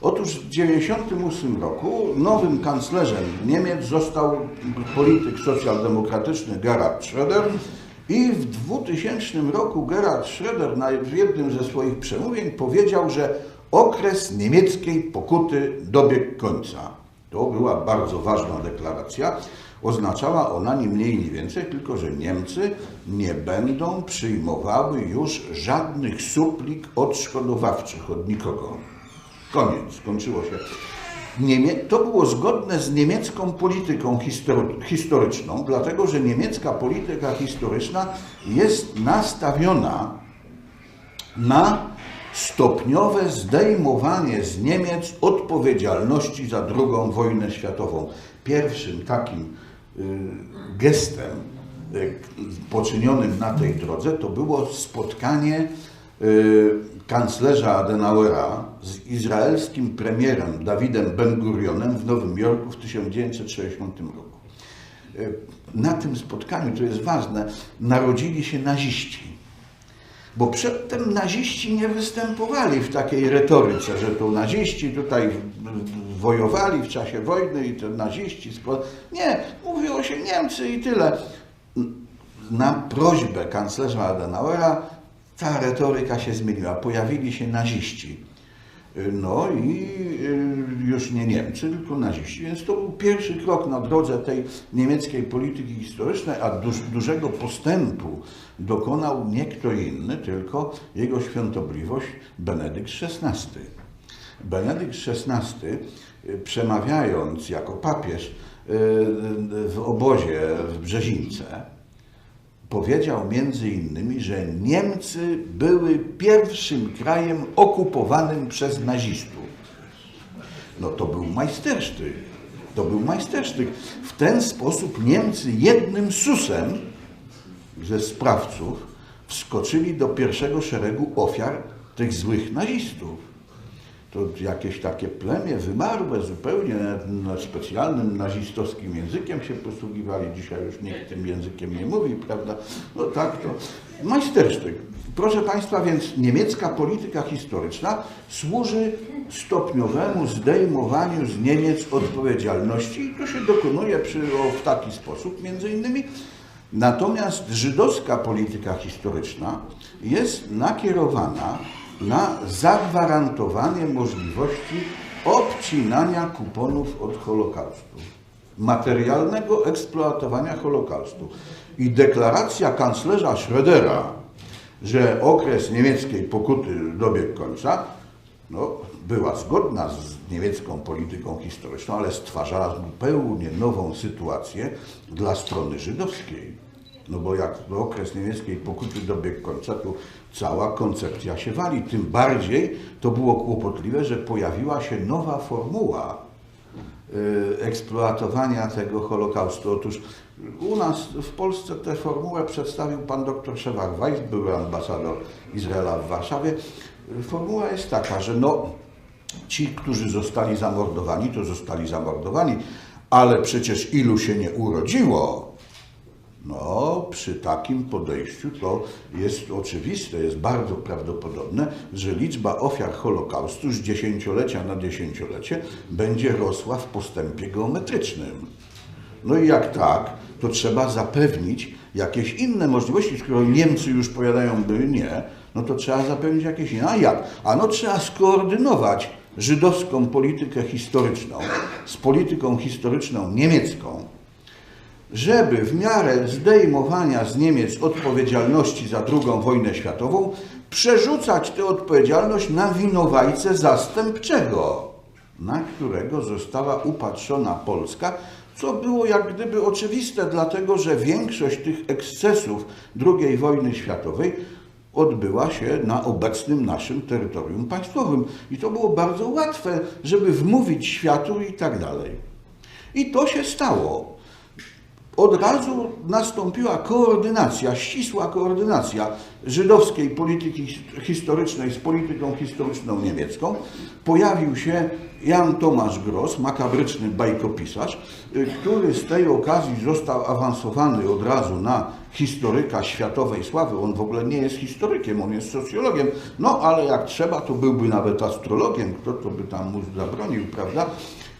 Otóż w 1998 roku nowym kanclerzem Niemiec został polityk socjaldemokratyczny Gerhard Schröder i w 2000 roku Gerhard Schröder w jednym ze swoich przemówień powiedział, że okres niemieckiej pokuty dobiegł końca. To była bardzo ważna deklaracja. Oznaczała ona ni mniej, ni więcej, tylko że Niemcy nie będą przyjmowały już żadnych suplik odszkodowawczych od nikogo. Koniec, skończyło się. Niemie to było zgodne z niemiecką polityką history historyczną, dlatego że niemiecka polityka historyczna jest nastawiona na stopniowe zdejmowanie z Niemiec odpowiedzialności za II wojnę światową. Pierwszym takim y, gestem y, poczynionym na tej drodze to było spotkanie kanclerza Adenauera z izraelskim premierem Dawidem Ben-Gurionem w Nowym Jorku w 1960 roku. Y, Na tym spotkaniu, to jest ważne, narodzili się naziści. Bo przedtem naziści nie występowali w takiej retoryce, że to naziści tutaj wojowali w czasie wojny i to naziści. Nie, mówiło się Niemcy i tyle. Na prośbę kanclerza Adenauera ta retoryka się zmieniła. Pojawili się naziści. No i y, już nie Niemcy, tylko naziści. Więc to był pierwszy krok na drodze tej niemieckiej polityki historycznej, a duż, dużego postępu dokonał nie kto inny, tylko jego świątobliwość Benedykt XVI. Benedykt XVI, y, przemawiając jako papież y, w obozie w Brzezińce, powiedział między innymi, że Niemcy były pierwszym krajem okupowanym przez nazistów. No to był majstersztyk. To był majstersztyk. W ten sposób Niemcy jednym susem ze sprawców wskoczyli do pierwszego szeregu ofiar tych złych nazistów. To jakieś takie plemię wymarłe zupełnie, na specjalnym nazistowskim językiem się posługiwali. Dzisiaj już nikt tym językiem nie mówi, prawda? No tak to. Majstersztyk. Proszę Państwa, więc niemiecka polityka historyczna służy stopniowemu zdejmowaniu z Niemiec odpowiedzialności i to się dokonuje przy, o, w taki sposób między innymi. Natomiast żydowska polityka historyczna jest nakierowana na zagwarantowanie możliwości obcinania kuponów od Holokaustu, materialnego eksploatowania Holokaustu. I deklaracja kanclerza Schrödera, że okres niemieckiej pokuty dobiegł końca, no, była zgodna z niemiecką polityką historyczną, ale stwarzała zupełnie nową sytuację dla strony żydowskiej. No bo jak okres niemieckiej pokuty dobiegł końca, to cała koncepcja się wali. Tym bardziej to było kłopotliwe, że pojawiła się nowa formuła y, eksploatowania tego Holokaustu. Otóż u nas w Polsce tę formułę przedstawił pan dr Szewak Weiss, były ambasador Izraela w Warszawie. Formuła jest taka, że no, ci, którzy zostali zamordowani, to zostali zamordowani, ale przecież ilu się nie urodziło, no, przy takim podejściu to jest oczywiste, jest bardzo prawdopodobne, że liczba ofiar Holokaustu z dziesięciolecia na dziesięciolecie będzie rosła w postępie geometrycznym. No i jak tak, to trzeba zapewnić jakieś inne możliwości, skoro Niemcy już powiadają, by nie, no to trzeba zapewnić jakieś inne. A jak? A no trzeba skoordynować żydowską politykę historyczną z polityką historyczną niemiecką, żeby w miarę zdejmowania z Niemiec odpowiedzialności za II wojnę światową przerzucać tę odpowiedzialność na winowajcę zastępczego, na którego została upatrzona Polska, co było jak gdyby oczywiste, dlatego że większość tych ekscesów II wojny światowej odbyła się na obecnym naszym terytorium państwowym. I to było bardzo łatwe, żeby wmówić światu i tak dalej. I to się stało od razu nastąpiła koordynacja, ścisła koordynacja żydowskiej polityki his- historycznej z polityką historyczną niemiecką. Pojawił się Jan Tomasz Gross, makabryczny bajkopisarz, y, który z tej okazji został awansowany od razu na historyka światowej sławy. On w ogóle nie jest historykiem, on jest socjologiem. No ale jak trzeba, to byłby nawet astrologiem. Kto to by tam mu zabronił, prawda?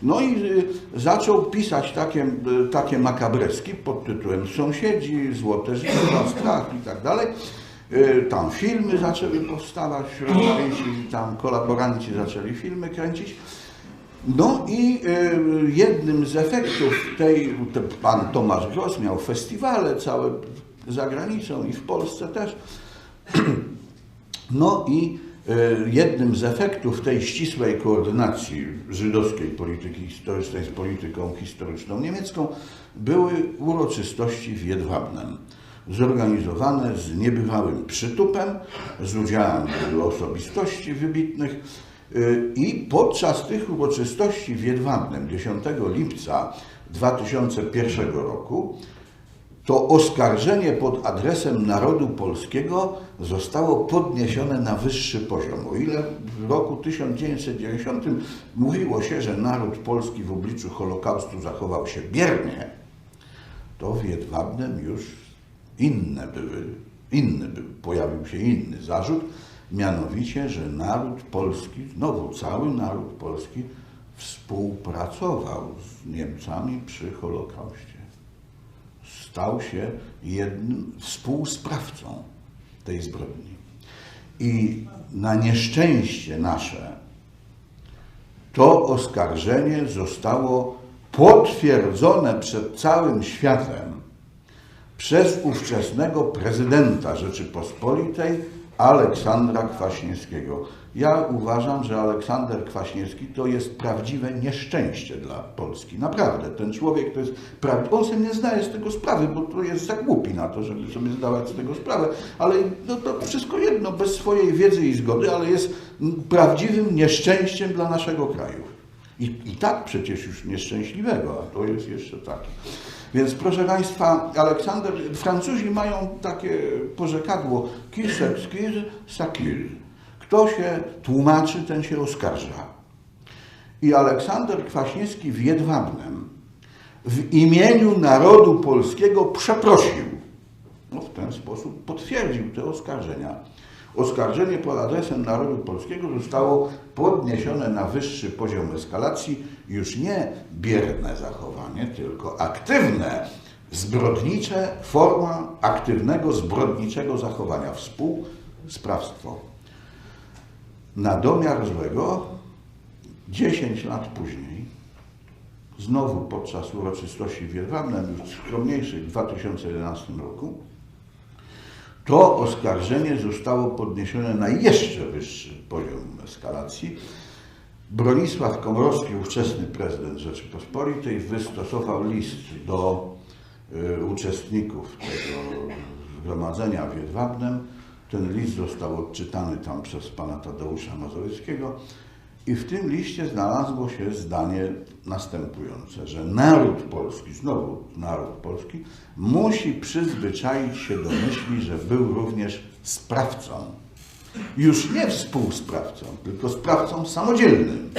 No i y, zaczął pisać takie, y, takie makabreski pod tytułem Sąsiedzi, Złote Życie, Strach i tak dalej. Y, Tam filmy zaczęły powstawać, tam kolaboranci zaczęli filmy kręcić. No i jednym z efektów tej, te, pan Tomasz Gross miał festiwale całe za granicą i w Polsce też. No i jednym z efektów tej ścisłej koordynacji żydowskiej polityki historycznej z polityką historyczną niemiecką były uroczystości w Jedwabnem, zorganizowane z niebywałym przytupem, z udziałem wielu osobistości wybitnych. Y, I podczas tych uroczystości w Jedwabnem 10 lipca 2001 roku to oskarżenie pod adresem narodu polskiego zostało podniesione na wyższy poziom. O ile w roku 1990 mówiło się, że naród polski w obliczu Holokaustu zachował się biernie, to w Jedwabnem już inne były, inny był, pojawił się inny zarzut, mianowicie, że naród polski, znowu cały naród polski współpracował z Niemcami przy Holokauście stał się jednym współsprawcą tej zbrodni. I na nieszczęście nasze to oskarżenie zostało potwierdzone przed całym światem przez ówczesnego prezydenta Rzeczypospolitej Aleksandra Kwaśniewskiego. Ja uważam, że Aleksander Kwaśniewski to jest prawdziwe nieszczęście dla Polski. Naprawdę, ten człowiek to jest prawdziwy. On sobie nie zdaje z tego sprawy, bo to jest za głupi na to, żeby sobie zdawać z tego sprawę, ale no to wszystko jedno, bez swojej wiedzy i zgody, ale jest prawdziwym nieszczęściem dla naszego kraju. I, i tak przecież już nieszczęśliwego, a to jest jeszcze taki. Więc proszę Państwa, Aleksander, Francuzi mają takie porzekadło qui s'excuse, s'accuse. Kto się tłumaczy, ten się oskarża. I Aleksander Kwaśniewski w Jedwabnem w imieniu narodu polskiego przeprosił. No, w ten sposób potwierdził te oskarżenia. Oskarżenie pod adresem narodu polskiego zostało podniesione na wyższy poziom eskalacji, już nie bierne zachowanie, tylko aktywne, zbrodnicze, forma aktywnego, zbrodniczego zachowania, współsprawstwo. Na domiar złego 10 lat później, znowu podczas uroczystości w Jedwabnem, już skromniejszych w 2011 roku, to oskarżenie zostało podniesione na jeszcze wyższy poziom eskalacji. Bronisław Komorowski, ówczesny prezydent Rzeczypospolitej, wystosował list do y, uczestników tego zgromadzenia w Jedwabnem. Ten list został odczytany tam przez pana Tadeusza Mazowieckiego i w tym liście znalazło się zdanie następujące, że naród polski, znowu naród polski, musi przyzwyczaić się do myśli, że był również sprawcą. Już nie współsprawcą, tylko sprawcą samodzielnym.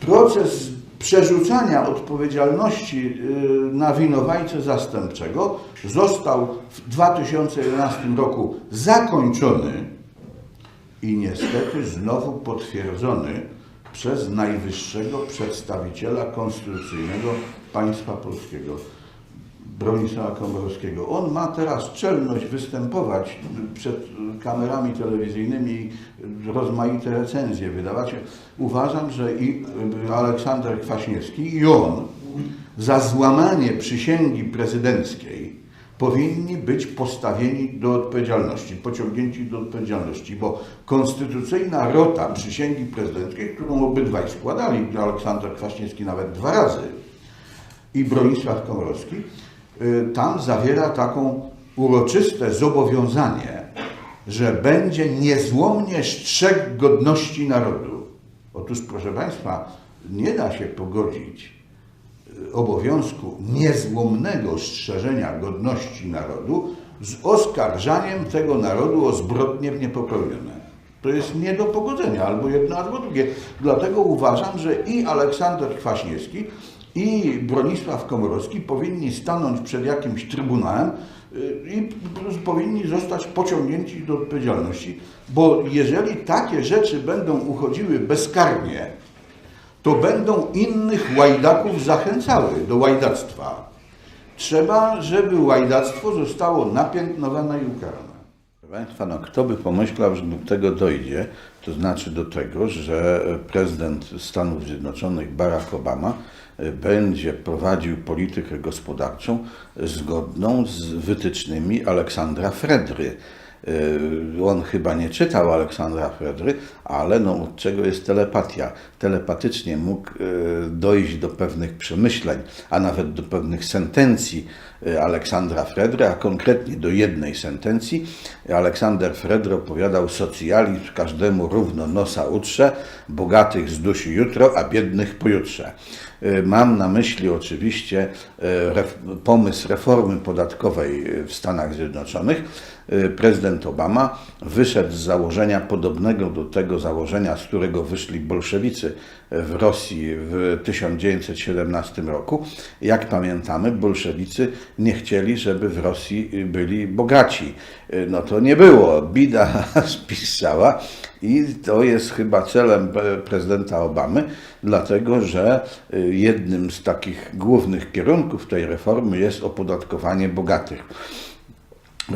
Proces przerzucania odpowiedzialności y, na winowajcę zastępczego został w 2011 roku zakończony i niestety znowu potwierdzony przez najwyższego przedstawiciela konstytucyjnego państwa polskiego, Bronisława Komorowskiego. On ma teraz czelność występować przed kamerami telewizyjnymi i rozmaite recenzje wydawać. Uważam, że i Aleksander Kwaśniewski i on za złamanie przysięgi prezydenckiej powinni być postawieni do odpowiedzialności, pociągnięci do odpowiedzialności, bo konstytucyjna rota przysięgi prezydenckiej, którą obydwaj składali, Aleksander Kwaśniewski nawet dwa razy i Bronisław Komorowski, y, tam zawiera taką uroczyste zobowiązanie, że będzie niezłomnie strzegł godności narodu. Otóż, proszę Państwa, nie da się pogodzić obowiązku niezłomnego strzeżenia godności narodu z oskarżaniem tego narodu o zbrodnie niepopełnione. To jest nie do pogodzenia, albo jedno, albo drugie. Dlatego uważam, że i Aleksander Kwaśniewski, i Bronisław Komorowski powinni stanąć przed jakimś trybunałem y, i powinni zostać pociągnięci do odpowiedzialności, bo jeżeli takie rzeczy będą uchodziły bezkarnie, to będą innych łajdaków zachęcały do łajdactwa. Trzeba, żeby łajdactwo zostało napiętnowane i ukarane. Proszę Państwa, no kto by pomyślał, że do tego dojdzie, to znaczy do tego, że prezydent Stanów Zjednoczonych Barack Obama e, będzie prowadził politykę gospodarczą zgodną z wytycznymi Aleksandra Fredry. E, On chyba nie czytał Aleksandra Fredry, ale no, od czego jest telepatia? Telepatycznie mógł e, dojść do pewnych przemyśleń, a nawet do pewnych sentencji Aleksandra Fredry, a konkretnie do jednej sentencji. Aleksander Fredry opowiadał socjalizm każdemu równo nosa utrze, bogatych zdusi jutro, a biednych pojutrze. E, Mam na myśli oczywiście ref, pomysł reformy podatkowej w Stanach Zjednoczonych. Prezydent Obama wyszedł z założenia podobnego do tego założenia, z którego wyszli bolszewicy w Rosji w 1917 roku. Jak pamiętamy, bolszewicy nie chcieli, żeby w Rosji byli bogaci. E, No to nie było. Bida spisała i to jest chyba celem pre- prezydenta Obamy, dlatego że y, jednym z takich głównych kierunków tej reformy jest opodatkowanie bogatych. Y,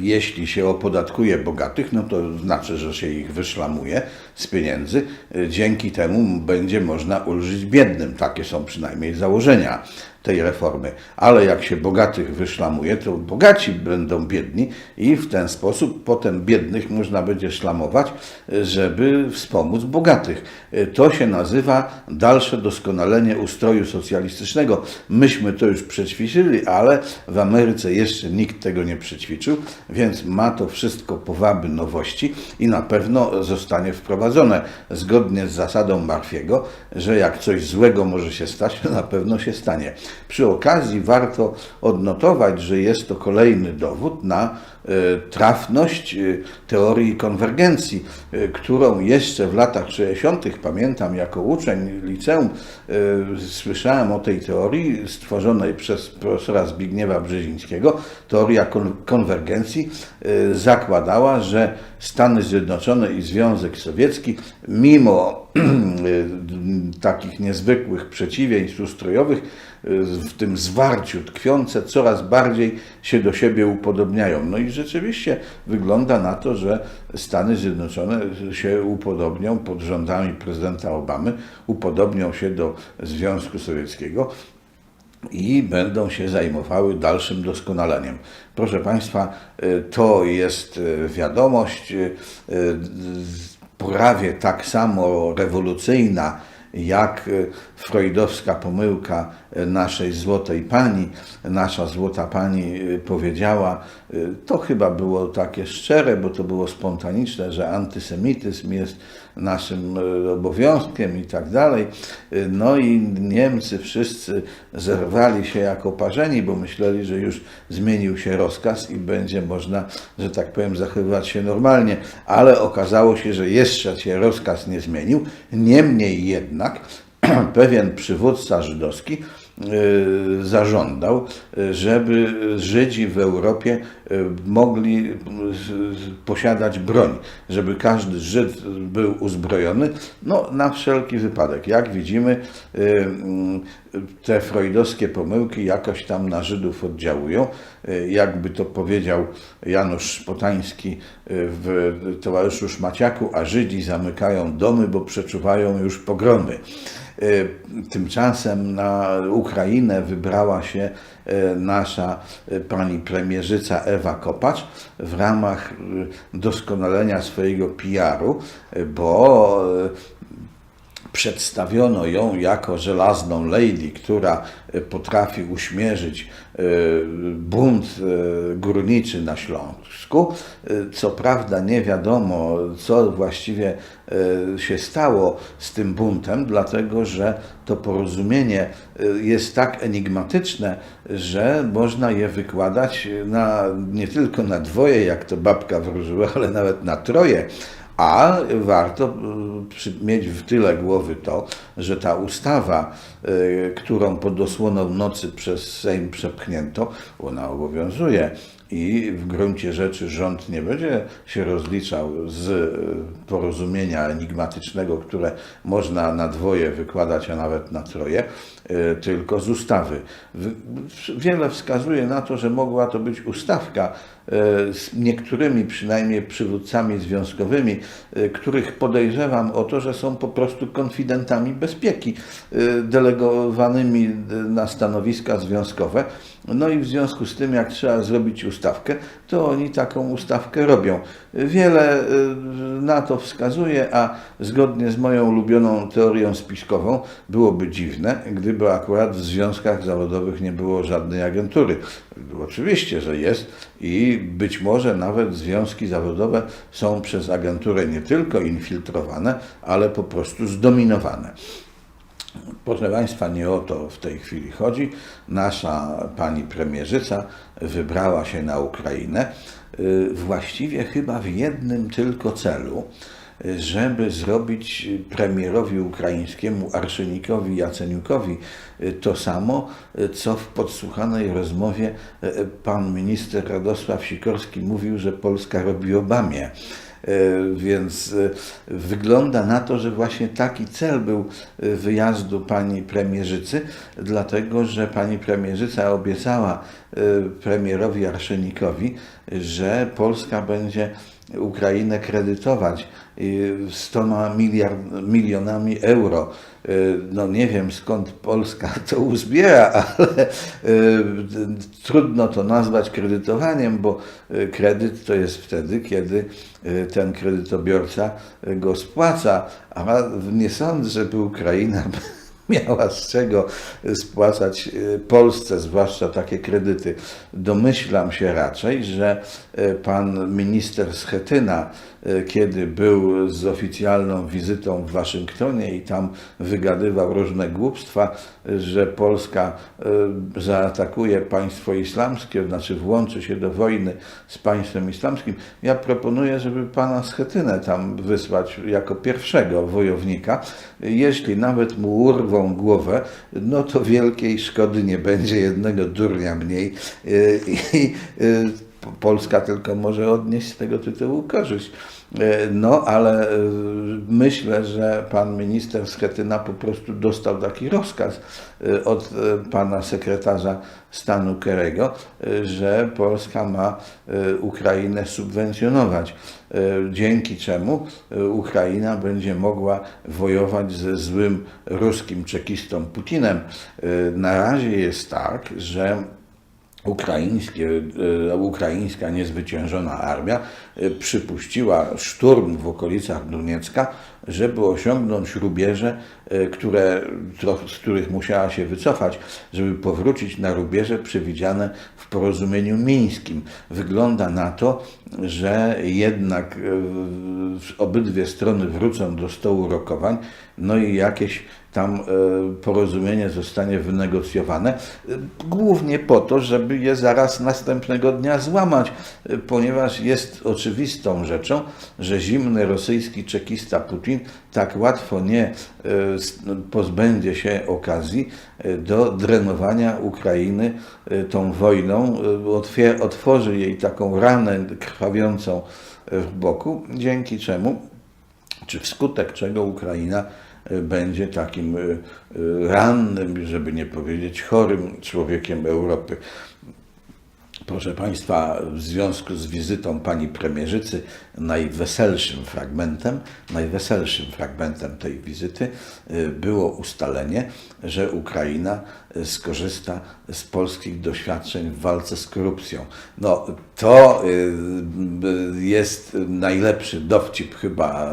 Jeśli się opodatkuje bogatych, no to znaczy, że się ich wyszlamuje z pieniędzy. Dzięki temu będzie można ulżyć biednym. Takie są przynajmniej założenia tej reformy. Ale jak się bogatych wyszlamuje, to bogaci będą biedni i w ten sposób potem biednych można będzie szlamować, żeby wspomóc bogatych. To się nazywa dalsze doskonalenie ustroju socjalistycznego. Myśmy to już przećwiczyli, ale w Ameryce jeszcze nikt tego nie przećwiczył, więc ma to wszystko powaby nowości i na pewno zostanie wprowadzone zgodnie z zasadą Marfiego, że jak coś złego może się stać, to na pewno się stanie. Przy okazji warto odnotować, że jest to kolejny dowód na e, trafność e, teorii konwergencji, e, którą jeszcze w latach 60. pamiętam jako uczeń liceum słyszałem o tej teorii stworzonej przez profesora Zbigniewa Brzezińskiego. Teoria kon- konwergencji zakładała, że Stany Zjednoczone i Związek Sowiecki, mimo takich niezwykłych przeciwieństw ustrojowych, w tym zwarciu tkwiące coraz bardziej się do siebie upodobniają. No i rzeczywiście wygląda na to, że Stany Zjednoczone się upodobnią pod rządami prezydenta Obamy, upodobnią się do Związku Sowieckiego i będą się zajmowały dalszym doskonaleniem. Proszę Państwa, y, to jest y, wiadomość y, y, prawie tak samo rewolucyjna jak y, freudowska pomyłka y, naszej złotej pani. Nasza złota pani y, powiedziała, to chyba było takie szczere, bo to było spontaniczne, że antysemityzm jest naszym y, obowiązkiem i tak dalej. Y, No i Niemcy wszyscy zerwali się jak oparzeni, bo myśleli, że już zmienił się rozkaz i będzie można, że tak powiem, zachowywać się normalnie, ale okazało się, że jeszcze się rozkaz nie zmienił. Niemniej jednak pewien przywódca żydowski zażądał, y, żeby Żydzi w Europie y, mogli y, posiadać broń, żeby każdy Żyd był uzbrojony, no na wszelki wypadek. Jak widzimy, te freudowskie pomyłki jakoś tam na Żydów oddziałują. Jakby to powiedział Janusz Szpotański w Towarzyszu Szmaciaku, a Żydzi zamykają domy, bo przeczuwają już pogromy. Y, Tymczasem na Ukrainę wybrała się y, nasza y, pani premierzyca Ewa Kopacz w ramach doskonalenia swojego PR-u, bo przedstawiono ją jako żelazną lady, która y, potrafi uśmierzyć y, bunt y, górniczy na Śląsku. Co prawda nie wiadomo, co właściwie się stało z tym buntem, dlatego że to porozumienie jest tak enigmatyczne, że można je wykładać na, nie tylko na dwoje, jak to babka wróżyła, ale nawet na troje. A warto y, mieć w tyle głowy to, że ta ustawa, y, którą pod osłoną nocy przez Sejm przepchnięto, ona obowiązuje i w gruncie rzeczy rząd nie będzie się rozliczał z y, porozumienia enigmatycznego, które można na dwoje wykładać, a nawet na troje, y, tylko z ustawy. Wiele wskazuje na to, że mogła to być ustawka y, z niektórymi przynajmniej przywódcami związkowymi, których podejrzewam o to, że są po prostu konfidentami bezpieki, delegowanymi na stanowiska związkowe. No i w związku z tym, jak trzeba zrobić ustawkę, to oni taką ustawkę robią. Wiele y, na to wskazuje, a zgodnie z moją ulubioną teorią spiskową byłoby dziwne, gdyby akurat w związkach zawodowych nie było żadnej agentury. Oczywiście, że jest i być może nawet związki zawodowe są przez agenturę nie tylko infiltrowane, ale po prostu zdominowane. Proszę Państwa, nie o to w tej chwili chodzi. Nasza pani premierzyca wybrała się na Ukrainę y, właściwie chyba w jednym tylko celu, żeby zrobić premierowi ukraińskiemu Arszenikowi Jaceniukowi y, to samo, y, co w podsłuchanej rozmowie pan minister Radosław Sikorski mówił, że Polska robi Obamie. E, Więc e, wygląda na to, że właśnie taki cel był e, wyjazdu pani premierzycy, dlatego że pani premierzyca obiecała premierowi Arszenikowi, że Polska będzie Ukrainę kredytować 100 miliard, milionami euro. E, No nie wiem skąd Polska to uzbiera, ale e, trudno to nazwać kredytowaniem, bo kredyt to jest wtedy, kiedy ten kredytobiorca go spłaca, a nie sądzę, żeby Ukraina miała z czego spłacać Polsce, zwłaszcza takie kredyty. Domyślam się raczej, że pan minister Schetyna, kiedy był z oficjalną wizytą w Waszyngtonie i tam wygadywał różne głupstwa, e, że Polska e, zaatakuje państwo islamskie, znaczy włączy się do wojny z państwem islamskim. Ja proponuję, żeby pana Schetynę tam wysłać jako pierwszego wojownika. Jeśli nawet mu urwą głowę, no to wielkiej szkody nie będzie, jednego durnia mniej y, i Polska tylko może odnieść z tego tytułu korzyść. E, No, ale e, myślę, że pan minister Schetyna po prostu dostał taki rozkaz e, od pana sekretarza stanu Kerego, że Polska ma Ukrainę subwencjonować, dzięki czemu Ukraina będzie mogła wojować ze złym ruskim czekistą Putinem. Na razie jest tak, że ukraińskie, ukraińska niezwyciężona armia e, przypuściła szturm w okolicach Doniecka, żeby osiągnąć rubieże, które, tro- z których musiała się wycofać, żeby powrócić na rubieże przewidziane w porozumieniu mińskim. Wygląda na to, że jednak e, obydwie strony wrócą do stołu rokowań, no i jakieś tam e, porozumienie zostanie wynegocjowane, e, głównie po to, żeby je zaraz następnego dnia złamać, e, ponieważ jest oczywistą rzeczą, że zimny rosyjski czekista Putin tak łatwo nie e, pozbędzie się okazji e, do drenowania Ukrainy e, tą wojną, e, otworzy jej taką ranę krwawiącą w boku, dzięki czemu czy wskutek czego Ukraina będzie takim rannym, żeby nie powiedzieć chorym człowiekiem Europy. Proszę Państwa, w związku z wizytą pani premierzycy, najweselszym fragmentem, najweselszym fragmentem tej wizyty y, było ustalenie, że Ukraina skorzysta z polskich doświadczeń w walce z korupcją. No, to y, y, jest najlepszy dowcip chyba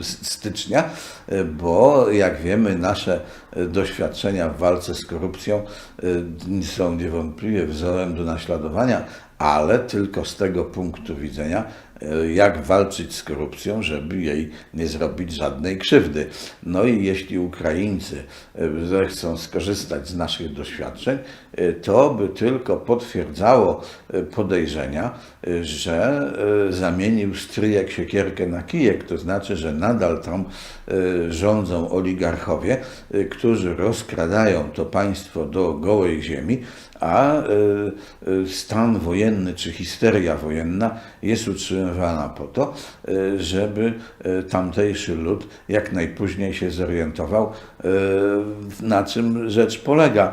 z stycznia, y, bo jak wiemy, nasze doświadczenia w walce z korupcją y, są niewątpliwie wzorem do naśladowania, ale tylko z tego punktu widzenia, e, jak walczyć z korupcją, żeby jej nie zrobić żadnej krzywdy. No i jeśli Ukraińcy e, zechcą skorzystać z naszych doświadczeń, to by tylko potwierdzało e, podejrzenia, e, że zamienił stryjek siekierkę na kijek, to znaczy, że nadal tam rządzą oligarchowie, którzy rozkradają to państwo do gołej ziemi, a stan wojenny czy histeria wojenna jest utrzymywana po to, żeby tamtejszy lud jak najpóźniej się zorientował, na czym rzecz polega.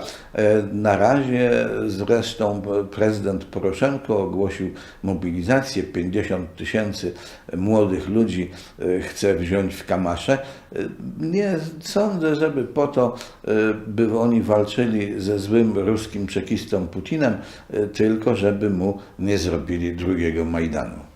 Na razie zresztą prezydent Poroszenko ogłosił mobilizację 50 tysięcy młodych ludzi e, chce wziąć w kamasze. E, Nie sądzę, żeby po to, e, by oni walczyli ze złym ruskim czekistą Putinem, tylko żeby mu nie zrobili drugiego Majdanu.